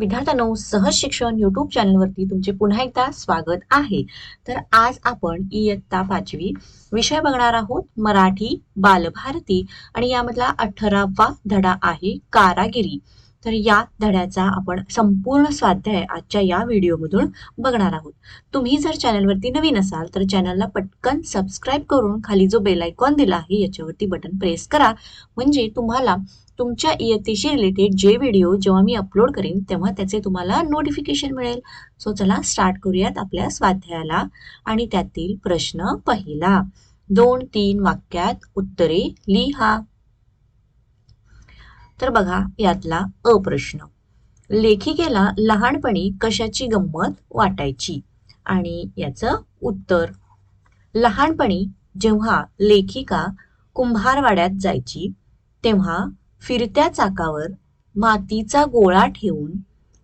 विद्यार्थ्यांनो सहज शिक्षण युट्यूब चॅनलवरती तुमचे पुन्हा एकदा स्वागत आहे. तर आज आपण इयत्ता पाचवी विषय बघणार आहोत मराठी बालभारती. आणि यामधला अठरावा धडा आहे कारागिरी. तर या धड्याचा आपण संपूर्ण स्वाध्याय आजच्या या व्हिडिओमधून बघणार आहोत. तुम्ही जर चॅनलवरती नवीन असाल तर चॅनलला पटकन सबस्क्राईब करून खाली जो बेल आयकॉन दिला आहे याच्यावरती बटन प्रेस करा. म्हणजे तुम्हाला तुमच्या इयत्तेशी रिलेटेड जे व्हिडिओ जेव्हा मी अपलोड करेन तेव्हा त्याचे तुम्हाला नोटिफिकेशन मिळेल. सो चला स्टार्ट करूयात आपल्या स्वाध्यायाला. आणि त्यातील प्रश्न पहिला. दोन तीन वाक्यात उत्तरे लिहा. तर बघा यातला अ प्रश्न लेखिकेला लहानपणी कशाची गंमत वाटायची? आणि याचं उत्तर. लहानपणी जेव्हा लेखिका कुंभारवाड्यात जायची तेव्हा फिरत्या चाकावर मातीचा गोळा ठेवून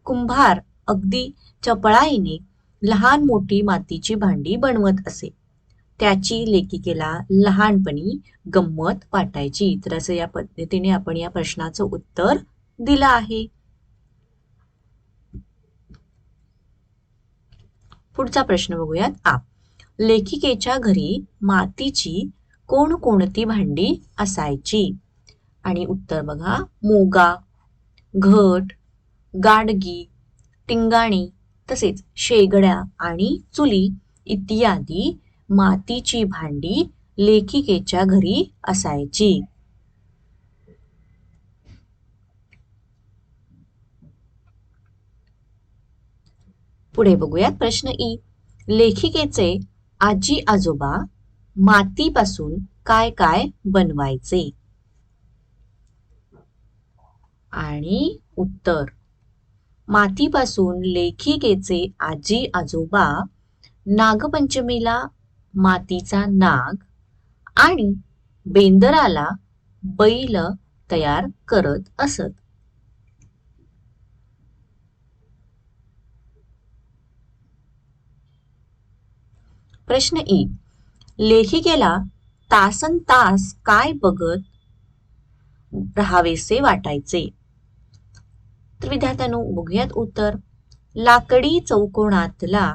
कुंभार अगदी चपळाईने लहान मोठी मातीची भांडी बनवत असे. त्याची लेखिकेला लहानपणी गंमत वाटायची. तर असं या पद्धतीने आपण या प्रश्नाचं उत्तर दिलं आहे. पुढचा प्रश्न बघूयात. आप लेखिकेच्या घरी मातीची कोणकोणती भांडी असायची? आणि उत्तर बघा. मोगा घट गाडगी टिंगाणी तसेच शेगड्या आणि चुली इत्यादी मातीची भांडी लेखिकेच्या घरी असायची. पुढे बघूयात प्रश्न ई. लेखिकेचे आजी आजोबा मातीपासून काय काय बनवायचे? आणि उत्तर. मातीपासून लेखिकेचे आजी आजोबा नागपंचमीला मातीचा नाग आणि बेंदराला बैल तयार करत असत. प्रश्न ई. लेखिकेला तासन तास काय बघत राहावेसे वाटायचे? तर विद्यार्थ्यांनो बघूयात उत्तर. लाकडी चौकोनातला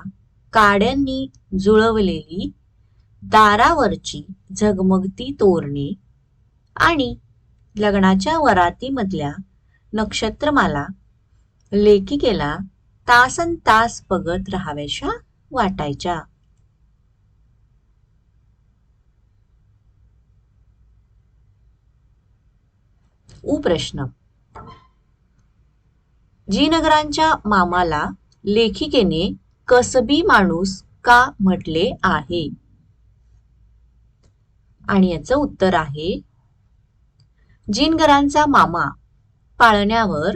काड्यांनी जुळवलेली दारावरची झगमगती तोरणे आणि लग्नाच्या वरातीमधल्या नक्षत्रमाला लेखिकेला तासन तास बघत राहाव्याशा वाटायच्या. उप्रश्न. जीनगरांच्या मामाला लेखिकेने कसबी माणूस का म्हटले आहे? आणि याचं उत्तर आहे जिनगरांचा मामा पाळण्यावर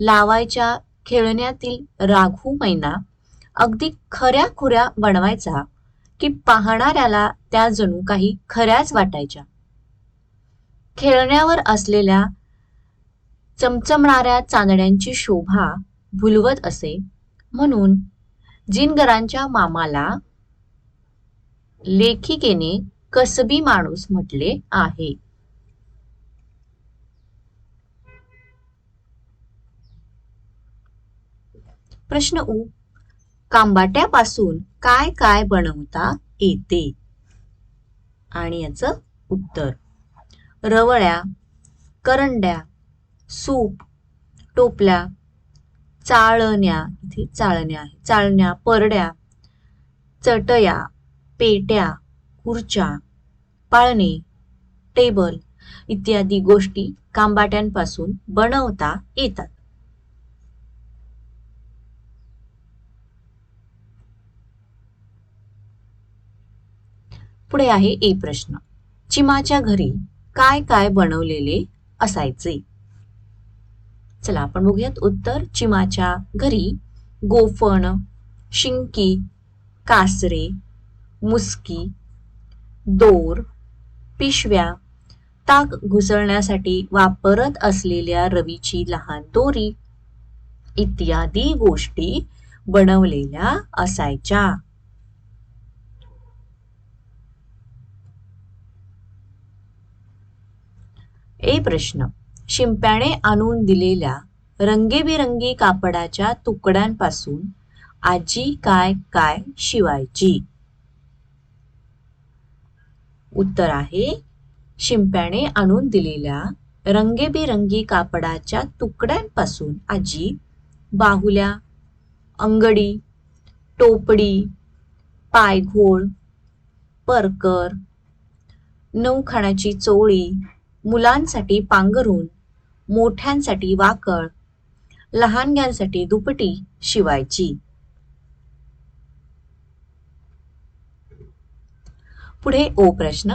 लावायच्या खेळण्यातील राघू मैना अगदी खऱ्या खुऱ्या बनवायचा की पाहणाऱ्याला त्या जणू काही खऱ्याच वाटायच्या. खेळण्यावर असलेल्या चमचमणाऱ्या चांदण्यांची शोभा भुलवत असे म्हणून जिनगरांच्या मामाला लेखिकेने कसबी माणूस म्हटले आहे. प्रश्न उ. कांबाट्यापासून काय काय बनवता येते? आणि याचं उत्तर. रवळ्या करंड्या सूप टोपल्या चाळण्या. इथे चाळण्या चाळण्या परड्या चटया पेट्या. खुर्च्या पाळणे टेबल इत्यादी गोष्टी कांबाट्यांपासून बनवता येतात. पुढे आहे ए प्रश्न. चिमाच्या घरी काय काय बनवलेले असायचे? चला आपण बघूयात उत्तर. चिमाच्या घरी गोफण शिंकी कासरे मुसकी दोर पिशव्या ताक घुसळण्यासाठी वापरत असलेल्या रवीची लहान दोरी इत्यादी गोष्टी बनवलेल्या असायच्या. ए प्रश्न. शिंप्याने आणून दिलेल्या रंगेबिरंगी कापडाच्या तुकड्यांपासून आजी काय काय शिवायची? उत्तर आहे शिंप्याने आणून दिलेल्या रंगेबिरंगी कापडाच्या तुकड्यांपासून आजी बाहुल्या अंगडी टोपडी पायघोळ परकर नऊखाण्याची चोळी मुलांसाठी पांघरून मोठ्यांसाठी वाकळ लहानग्यांसाठी दुपटी शिवायची. पुढे ओ प्रश्न.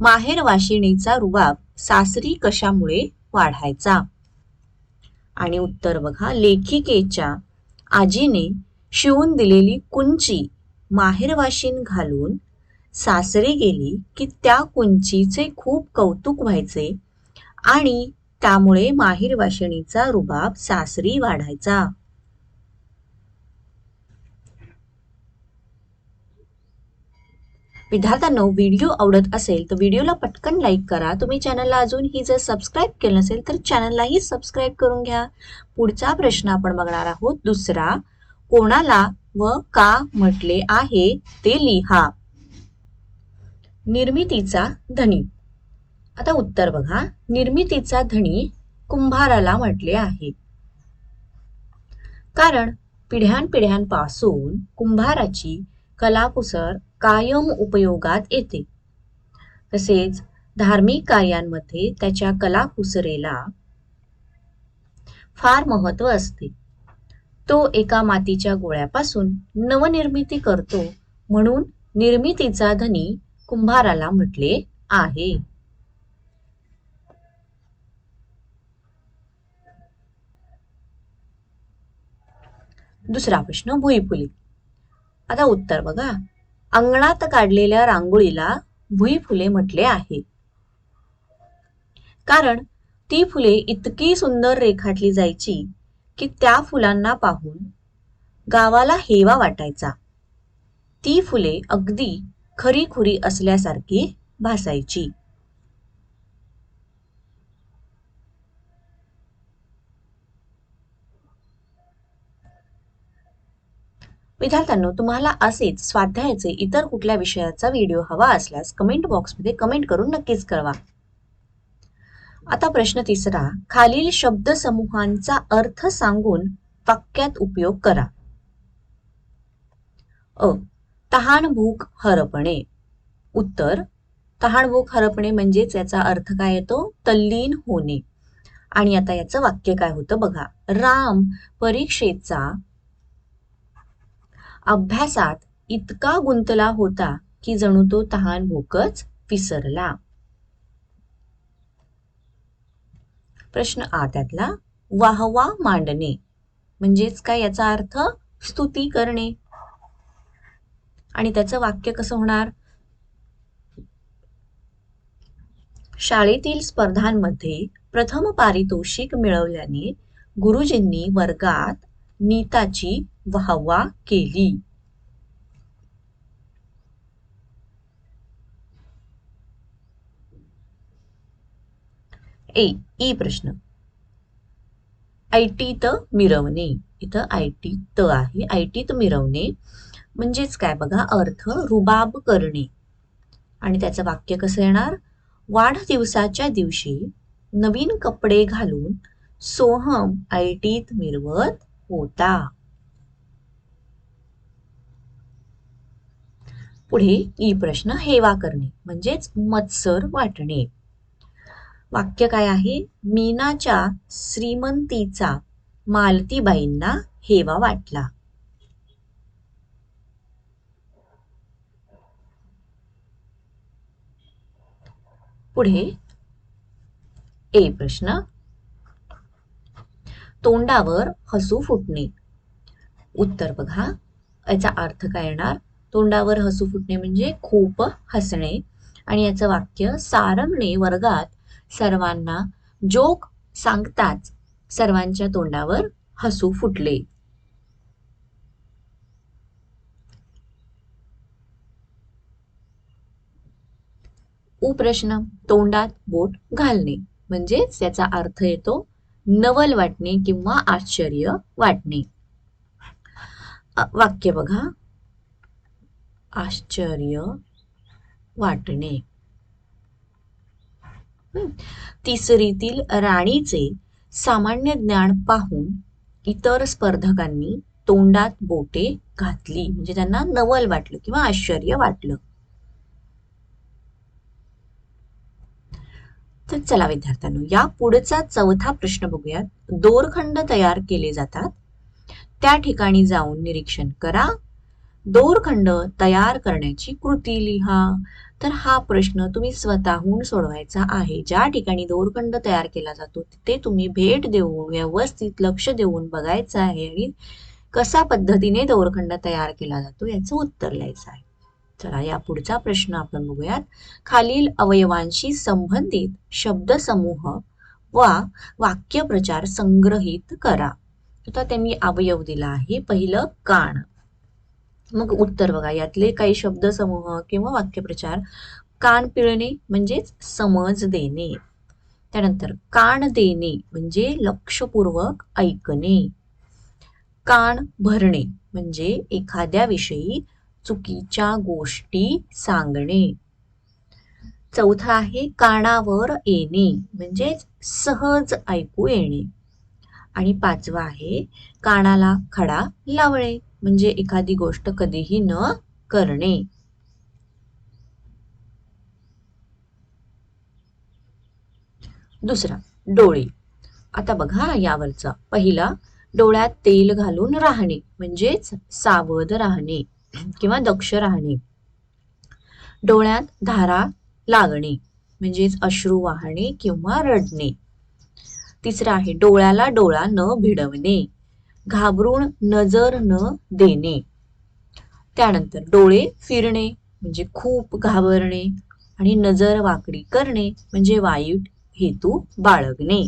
माहेर वाशिणीचा रुबाब सासरी कशामुळे वाढायचा? आणि उत्तर बघा लेखिकेच्या आजीने शिवून दिलेली कुंची माहेरवाशीन घालून सासरी गेली की त्या कुंचीचे खूप कौतुक व्हायचे आणि त्यामुळे माहेरवाशिणीचा रुबाब सासरी वाढायचा. विद्यार्थ्यांनो व्हिडिओ आवडत असेल तर व्हिडिओला पटकन लाईक करा. तुम्ही चॅनलला अजूनही जर सबस्क्राईब केलं नसेल तर चॅनललाही सबस्क्राईब करून घ्या. पुढचा प्रश्न आपण बघणार आहोत. दुसरा कोणाला व का म्हटले आहे ते लिहा. निर्मितीचा धनी. आता उत्तर बघा. निर्मितीचा धनी कुंभाराला म्हटले आहे. कारण पिढ्यानपिढ्यांपासून कुंभाराची कलाकुसर कायम उपयोगात येते. तसेच धार्मिक कार्यांमध्ये त्याच्या कलाकुसरेला फार महत्त्व असते. तो एका मातीच्या गोळ्यापासून नवनिर्मिती करतो म्हणून निर्मितीचा धनी कुंभाराला म्हटले आहे. दुसरा प्रश्न भुईफुली आता उत्तर बघा. अंगणात काढलेल्या रांगोळीला भुईफुले म्हटले आहे. कारण ती फुले इतकी सुंदर रेखाटली जायची की त्या फुलांना पाहून गावाला हेवा वाटायचा. ती फुले अगदी खरीखुरी असल्यासारखी भासायची. विद्यार्थ्यांनो तुम्हाला असेच स्वाध्यायाचे इतर कुठल्या विषयाचा व्हिडिओ हवा असल्यास कमेंट बॉक्समध्ये कमेंट करून नक्कीच कळवा. आता प्रश्न तिसरा खालील शब्द समूहांचा अर्थ सांगून वाक्यात उपयोग करा. अ तहान भूक हरपणे. उत्तर तहान भूक हरपणे म्हणजेच याचा अर्थ काय येतो? तल्लीन होणे. आणि आता याचं वाक्य काय होतं बघा. राम परीक्षेचा अभ्यासात इतका गुंतला होता की जणू तो तहान भूकच विसरला. प्रश्न आ त्यातला वाहवा मांडणे. म्हणजेच काय याचा अर्थ? स्तुती करणे. आणि त्याचं वाक्य कसं होणार? शाळेतील स्पर्धांमध्ये प्रथम पारितोषिक मिळवल्याने गुरुजींनी वर्गात नीताची वाहवा केली. ए ई प्रश्न. ऐटीत मिरवणे. इथं आयटी त आहे. ऐटीत मिरवणे म्हणजेच काय? बघा अर्थ रुबाब करणे. आणि त्याचं वाक्य कसं येणार? वाढदिवसाच्या दिवशी नवीन कपडे घालून सोहम ऐटीत मिरवत होता. पुढे ई प्रश्न हेवा करणे म्हणजेच मत्सर वाटणे. वाक्य काय आहे? मीनाच्या श्रीमंतीचा मालतीबाईंना हेवा वाटला. पुढे ए प्रश्न. तोंडावर हसू फुटणे. उत्तर बघा. याचा अर्थ काय येणार? तोंडावर हसू फुटणे म्हणजे खूप हसणे. आणि याचं वाक्य सारंगने वर्गात सर्वांना जोक सांगताच सर्वांच्या तोंडावर हसू फुटले. उप्रश्न तोंडात बोट घालणे. म्हणजेच याचा अर्थ येतो नवल वाटणे किंवा आश्चर्य वाटणे. वाक्य बघा. आश्चर्य वाटणे. तिसरीतील राणीचे सामान्य ज्ञान पाहून इतर स्पर्धकांनी तोंडात बोटे घातली. म्हणजे त्यांना नवल वाटलं किंवा आश्चर्य वाटलं. तर चला विद्यार्थ्यांनो या पुढचा चौथा प्रश्न बघूयात. दोरखंड तयार केले जातात. त्या ठिकाणी जाऊन निरीक्षण करा. दोरखंड तयार करण्याची कृती लिहा. तर हा प्रश्न तुम्ही स्वतःहून सोडवायचा आहे. ज्या ठिकाणी दोरखंड तयार केला जातो तिथे तुम्ही भेट देऊन व्यवस्थित लक्ष देऊन बघायचं आहे आणि कसा पद्धतीने दोरखंड तयार केला जातो याचं उत्तर लिहायचं आहे. चला या पुढचा प्रश्न आपण बघूयात. खालील अवयवांशी संबंधित शब्दसमूह वा वाक्यप्रचार संग्रहित करा. आता त्यांनी अवयव दिला आहे. पहिलं कान. मग उत्तर बघा. यातले काही शब्दसमूह किंवा वाक्यप्रचार कान पिळणे म्हणजेच समज देणे. त्यानंतर कान देणे म्हणजे लक्षपूर्वक ऐकणे. कान भरणे म्हणजे एखाद्या विषयी चुकीच्या गोष्टी सांगणे. चौथा आहे कानावर येणे म्हणजेच सहज ऐकू येणे. आणि पाचवा आहे कानाला खडा लावणे. म्हणजे एखादी गोष्ट कधीही न करणे. दुसरा डोळे. आता बघा यावरचा. पहिला डोळ्यात तेल घालून राहणे म्हणजेच सावध राहणे किंवा दक्ष राहणे. डोळ्यात धारा लागणे म्हणजेच अश्रू वाहणे किंवा रडणे. तिसरं आहे डोळ्याला डोळा न भिडवणे. घाबरून नजर न देणे. त्यानंतर डोळे फिरणे म्हणजे खूप घाबरणे आणि नजर वाकडी करणे म्हणजे वाईट हेतू बाळगणे.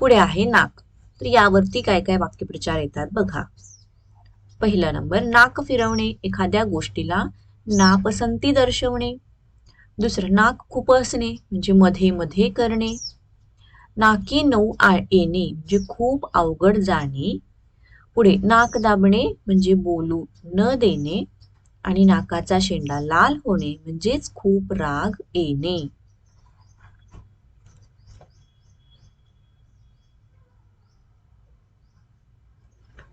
पुढे आहे नाक. तर यावरती काय काय वाक्यप्रचार येतात बघा. पहिला नंबर नाक फिरवणे एखाद्या गोष्टीला नापसंती दर्शवणे. दुसरं नाक खुपसणे म्हणजे मध्ये मध्ये करणे. नाकी नऊ येणे म्हणजे खूप अवघड जाणे. पुढे नाक दाबणे म्हणजे बोलू न देणे. आणि नाकाचा शेंडा लाल होणे म्हणजेच खूप राग येणे.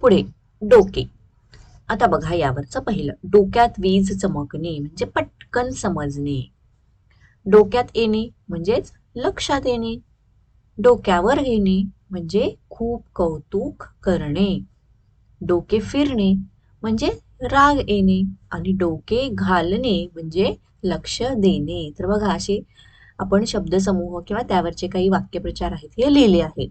पुढे डोके. आता बघा यावरचं पहिलं. डोक्यात वीज चमकणे म्हणजे पटकन समजणे. डोक्यात येणे म्हणजेच लक्षात येणे. डोक्यावर घेणे म्हणजे खूप कौतुक करणे. डोके फिरणे म्हणजे राग येणे आणि डोके घालणे म्हणजे लक्ष देणे. तर बघा असे आपण शब्दसमूह किंवा त्यावरचे काही वाक्यप्रचार आहेत हे लिहिले आहेत.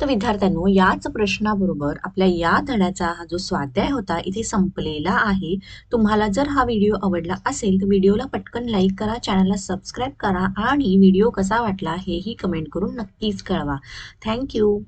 तर विद्यार्थ्यांनो याच प्रश्नाबरोबर आपल्या या धड्याचा हा जो स्वाध्याय होता इथे संपलेला आहे. तुम्हाला जर हा व्हिडिओ आवडला असेल तर व्हिडिओला पटकन लाईक करा चॅनलला सबस्क्राईब करा आणि व्हिडिओ कसा वाटला हेही कमेंट करून नक्कीच कळवा. थँक्यू.